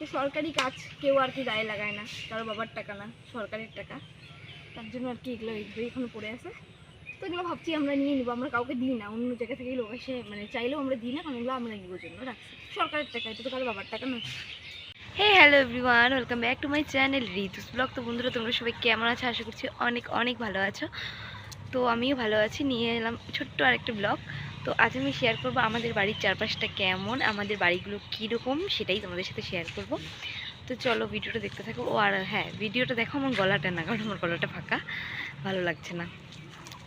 তো সরকারি কাজ কেউ আর কি গায়ে লাগায় না, কারও বাবার টাকা না, সরকারের টাকা। তার জন্য আর কি এগুলো এগুলো এখনও পড়ে আছে। তো এগুলো ভাবছি আমরা নিয়ে নিবো, আমরা কাউকে দিই না, অন্য জায়গা থেকেই লোক এসে মানে চাইলেও আমরা দিই না, কারণ এগুলো আমরা নিবোর জন্য রাখছি। সরকারের টাকা, এটা তো কারও বাবার টাকা না। Hey hello everyone, welcome back to my channel Ritu's blog. তো বন্ধুরা, তোমরা সবাই কেমন আছো? আশা করছি অনেক অনেক ভালো আছো। তো আমিও ভালো আছি, নিয়ে এলাম ছোট্ট আরেকটা ব্লগ। তো আজ আমি শেয়ার করব আমাদের বাড়ির চারপাশটা কেমন, আমাদের বাড়িগুলো কীরকম সেটাই তোমাদের সাথে শেয়ার করব। তো চলো ভিডিওটা দেখতে থাকো। ও আর হ্যাঁ ভিডিওটা দেখো, আমার গলাটা না, কারণ আমার গলাটা ফাঁকা। ভালো লাগছে না।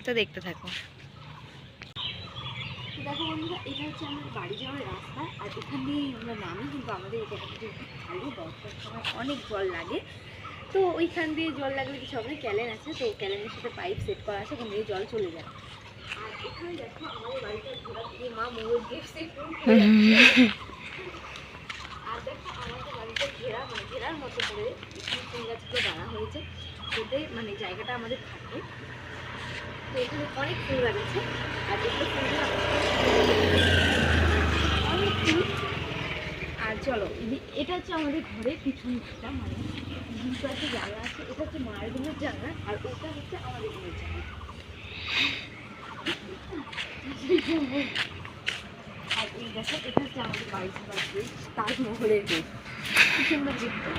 তো দেখতে থাকো। দেখো বন্ধুরা, এটা হচ্ছে আমাদের বাড়ি যাওয়ার রাস্তা, আর এখান দিয়ে আমরা নামি, কিন্তু আমাদের এই জায়গাটা যেহেতু খালি বর্ষার সময় অনেক জল লাগে। তো ওইখান দিয়ে জল লাগলে কিছু হবে ক্যালেন আছে, তো ক্যালেনের সাথে পাইপ সেট করা আছে, ওখান দিয়ে জল চলে যায় আর দেখো আমাদের বাড়িটা ঘোরা মানে ঘেরার মতো করে ফুল গাছগুলো দাঁড়া হয়েছে যাতে মানে জায়গাটা আমাদের থাকে তো এখানে অনেক ফুল গাছ আছে আর এগুলো ফুলগুলো অনেক ফুল আর চলো এটা হচ্ছে আমাদের ঘরের পিছনটা মানে দুটো একটা জানলা আছে এটা হচ্ছে মায়ের রুমের জানলা আর ওটা হচ্ছে আমাদের রুমের জানলা আর এই এটা হচ্ছে আমাদের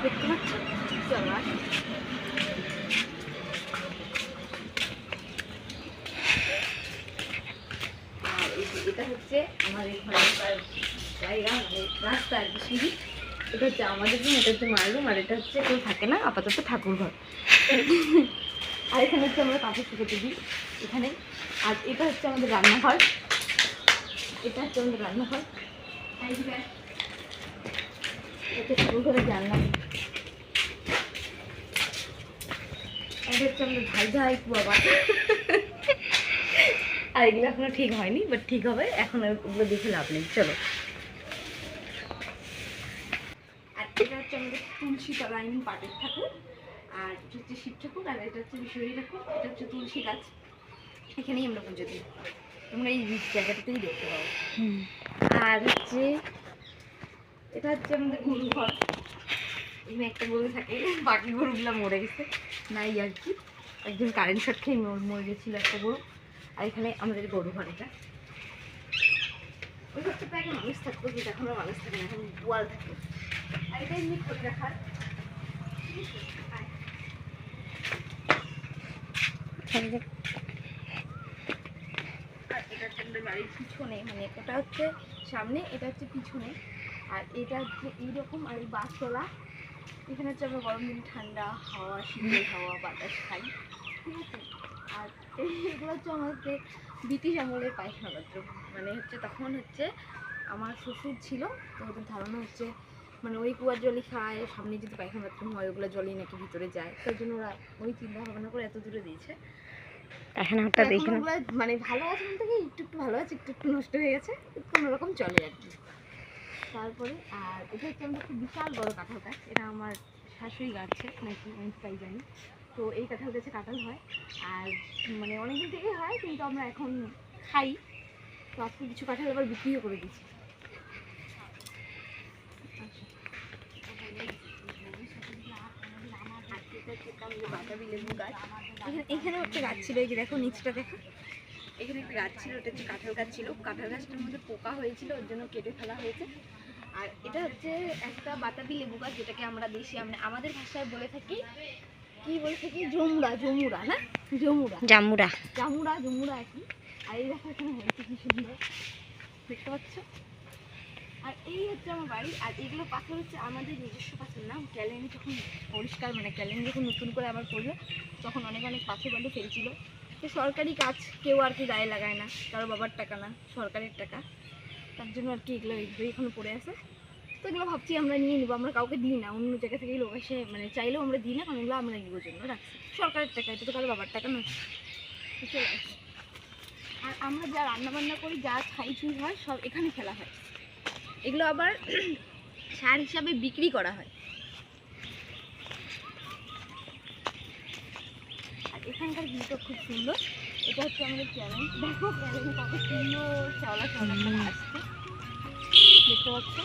দেখতে এই এটা হচ্ছে ঘরের জায়গা এটা হচ্ছে আমাদের রুম, এটা রুম, আর এটা হচ্ছে থাকে না, আপাতত ঠাকুর ঘর আর এখানে হচ্ছে আমরা কাপড় শুকোতে দিই, এখানে। আর এটা হচ্ছে আমাদের রান্নাঘর। এটা হচ্ছে আমাদের রান্নাঘর আর এই এটা ঠাকুর ঘরের জানলা আর এটা হচ্ছে আমাদের ভাই ভাই বাবা। আর এগুলো এখনও ঠিক হয়নি বাট ঠিক হবে। এখন ওগুলো দেখে লাভ নেই। চলো। আর এটা হচ্ছে আমাদের তুলসী তলা আইন পাটের ঠাকুর। আর এটা হচ্ছে শিব ঠাকুর আর এটা হচ্ছে বিশ্বরী ঠাকুর এটা হচ্ছে তুলসী গাছ। এখানেই আমরা পুজো দিই। তোমরা এই রিচ জায়গাটাতেই দেখতে পাবো আর হচ্ছে এটা হচ্ছে আমাদের গরু ঘর। এখানে একটা গরু থাকে বাকি গরুগুলো মরে গেছে। নাই আর কি। একজন কারেন্ট শট খেয়ে মর- মরে গেছিল একটা গরু। আর এখানে আমাদের গরু ঘর এটা। ওই ঘরটাতে আগে মানুষ থাকতো কিন্তু এখন মানুষ থাকে না এখন ওয়াল থাকে। আর এটা এমনি খোলা রাখার। এটা হচ্ছে আমাদের বাড়ির পিছনে মানে ওটা হচ্ছে সামনে, এটা হচ্ছে পিছনে। আর এটা হচ্ছে এইরকম, আর এই বাসতলা, এখানে হচ্ছে আমরা গরম দিন ঠান্ডা হাওয়া শীতল হাওয়া, বাতাস খাই। ঠিক আছে? আর এগুলো হচ্ছে আমাদের ব্রিটিশ আমলের পায়খানা বাথরুম মানে হচ্ছে তখন হচ্ছে আমার শ্বশুর ছিল, তো ওদের ধারণা হচ্ছে মানে ওই কুয়ার জলই খায়, সামনে যদি পায়খানা বাথরুম হয়, ওগুলো জলই নাকি ভিতরে যায়। তার জন্য ওরা ওই চিন্তা ভাবনা করে এত দূরে দিয়েছে। পায়খানাটা তো দেখে না মানে ভালো আছে বলতে কি একটু একটু ভালো আছে একটু একটু নষ্ট হয়ে গেছে কোনো রকম চলে আর কি। তারপরে আর এটা হচ্ছে আমাদের খুব বিশাল বড় কাঁঠাল গাছ এটা আমার শাশুড়ি গাছে নাকি আমি তাই জানি। তো এই কাঁঠাল গাছে কাঁঠাল হয় আর মানে অনেকদিন থেকেই হয় কিন্তু আমরা এখন খাই। তো আজকে কিছু কাঁঠাল আবার বিক্রিও করে দিচ্ছি বাতাবি লেবু গাছ এখানে এখানে একটা গাছ ছিল এই যে দেখো নিচটা দেখো। এখানে একটা গাছ ছিল ওটা হচ্ছে কাঁঠাল গাছ ছিল। কাঁঠাল গাছটার মধ্যে পোকা হয়েছিল ওর জন্য কেটে ফেলা হয়েছে। আর এটা হচ্ছে একটা বাতাবি লেবু গাছ যেটাকে আমরা দেশি আমরা আমাদের ভাষায় বলে থাকি কি বলে থাকি? জমুরা জমুরা না? জমুরা। জামুরা জামুরা জমুরা এখন আর এই দেখো এখানে হয়েছে কি সুন্দর। দেখতে পাচ্ছ? আর এই হচ্ছে আমার বাড়ি আর এগুলো পাথর হচ্ছে আমাদের নিজস্ব পাথর না। ক্যালেন যখন পরিষ্কার মানে ক্যালেন যখন নতুন করে আবার করল তখন অনেক অনেক পাথর বান্ধব ফেলছিল। তো সরকারি কাজ কেউ আর কি গায়ে লাগায় না, কারও বাবার টাকা না, সরকারের টাকা। তার জন্য আর কি এগুলো এইগুলোই এখনও পড়ে আছে। তো এগুলো ভাবছি আমরা নিয়ে নিবো, আমরা কাউকে দিই না, অন্য জায়গা থেকেই লোক এসে মানে চাইলেও আমরা দিই না, কারণ এগুলো আমরা নিবোর জন্য রাখছি। সরকারের টাকা, এটা তো কারও বাবার টাকা না চলে আর আমরা যা রান্না বান্না করি, যা ছাই ছুই হয়, সব এখানে ফেলা হয়। এগুলো আবার সার হিসাবে বিক্রি করা হয়। আর এখানকার ভিউটা খুব সুন্দর। এটা হচ্ছে আমাদের চ্যানেল দেখো চ্যানেল কত সুন্দর শ্যাওলা করে আসছে। দেখতে পাচ্ছ?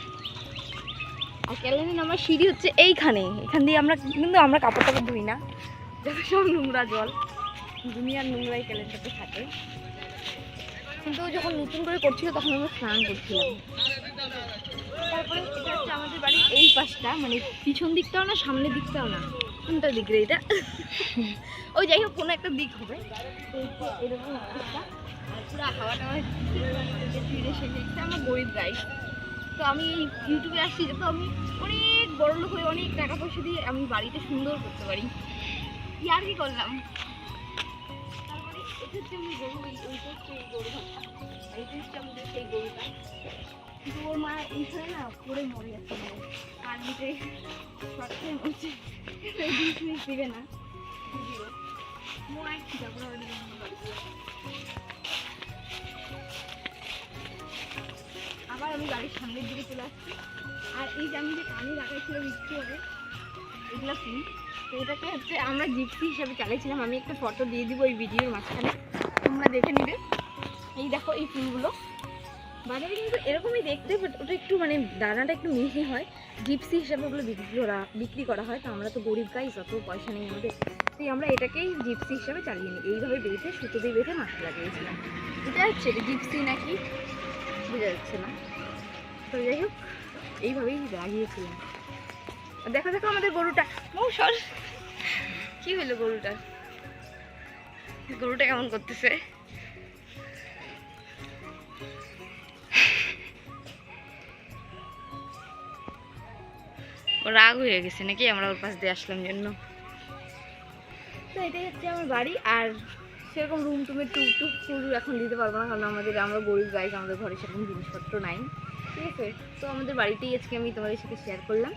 আর ক্যালেনে নামার সিঁড়ি হচ্ছে এইখানে। এখান দিয়ে আমরা কিন্তু আমরা কাপড় টাপড় ধুই না। যত সব নোংরা জল। দুনিয়ার নোংরাই ক্যালেন্ডারতে থাকে। কিন্তু যখন নতুন করে করছিল তখন আমরা স্নান করছিলাম। তারপরে হচ্ছে আমাদের বাড়ির এই পাশটা মানে পিছন দিকটাও না, সামনের দিকটাও না। কোনটা দিক রে এটা? ওই যাই হোক, কোনো একটা দিক হবে। এরকম সে আমার গরিব তো আমি ইউটিউবে আসছি আমি অনেক হয়ে অনেক টাকা পয়সা দিয়ে আমি বাড়িটা সুন্দর করতে পারি। আর কি করলাম? মানে। আবার আমি গাড়ির সামনের দিকে চলে আসছি। আর এই যে আমি যে কানে লাগাইছিলাম ইচ্ছে হবে এগুলো কি? তো এটাকে হচ্ছে আমরা জিপসি হিসাবে চালিয়েছিলাম। আমি একটা ফটো দিয়ে দিব এই ভিডিওর মাঝখানে। তোমরা দেখে নিবে। এই দেখো এই ফুলগুলো বাজারে কিন্তু এরকমই দেখতে বাট ওটা একটু মানে দানাটা একটু মিহি হয়। জিপসি হিসাবে ওগুলো বিক্রি করা বিক্রি করা হয়, তো আমরা তো গরিব গাই যত পয়সা নেই আমাদের। তাই আমরা এটাকেই জিপসি হিসাবে চালিয়ে নিই। এইভাবে বেঁধে, সুতো দিয়ে বেঁধে মাথায় লাগিয়েছিলাম। এটা হচ্ছে জিপসি নাকি? বোঝা যাচ্ছে না। তো যাই হোক, এইভাবেই লাগিয়েছিলাম। দেখো দেখো আমাদের গরুটা। সর কি হলো গরুটার? গরুটা কেমন করতেছে? ও রাগ হয়ে গেছে নাকি? আমরা ওর পাশ দিয়ে আসলাম জন্য। তো এটাই হচ্ছে আমার বাড়ি আর সেরকম রুম টুমের টুক টুক টুর এখন দিতে পারব না কারণ আমাদের আমরা গরিব গাইজ আমাদের ঘরে সেরকম জিনিসপত্র নাই। ঠিক আছে? তো আমাদের বাড়িতেই আজকে আমি তোমাদের সাথে শেয়ার করলাম।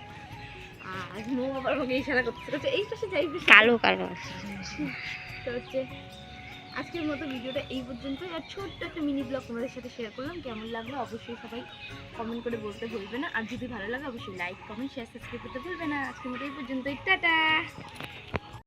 আর মৌ আবার আমাকে ইশারা করতে এই পাশে যাই কালো কালো তো হচ্ছে আজকের মতো ভিডিওটা এই পর্যন্তই। আর ছোট্ট একটা মিনি ব্লগ তোমাদের সাথে শেয়ার করলাম। কেমন লাগল অবশ্যই সবাই কমেন্ট করে বলতে ভুলবে না। আর যদি ভালো লাগে, অবশ্যই লাইক কমেন্ট শেয়ার সাবস্ক্রাইব করতে ভুলবে না। আজকের মতো এই পর্যন্তই। টাটা!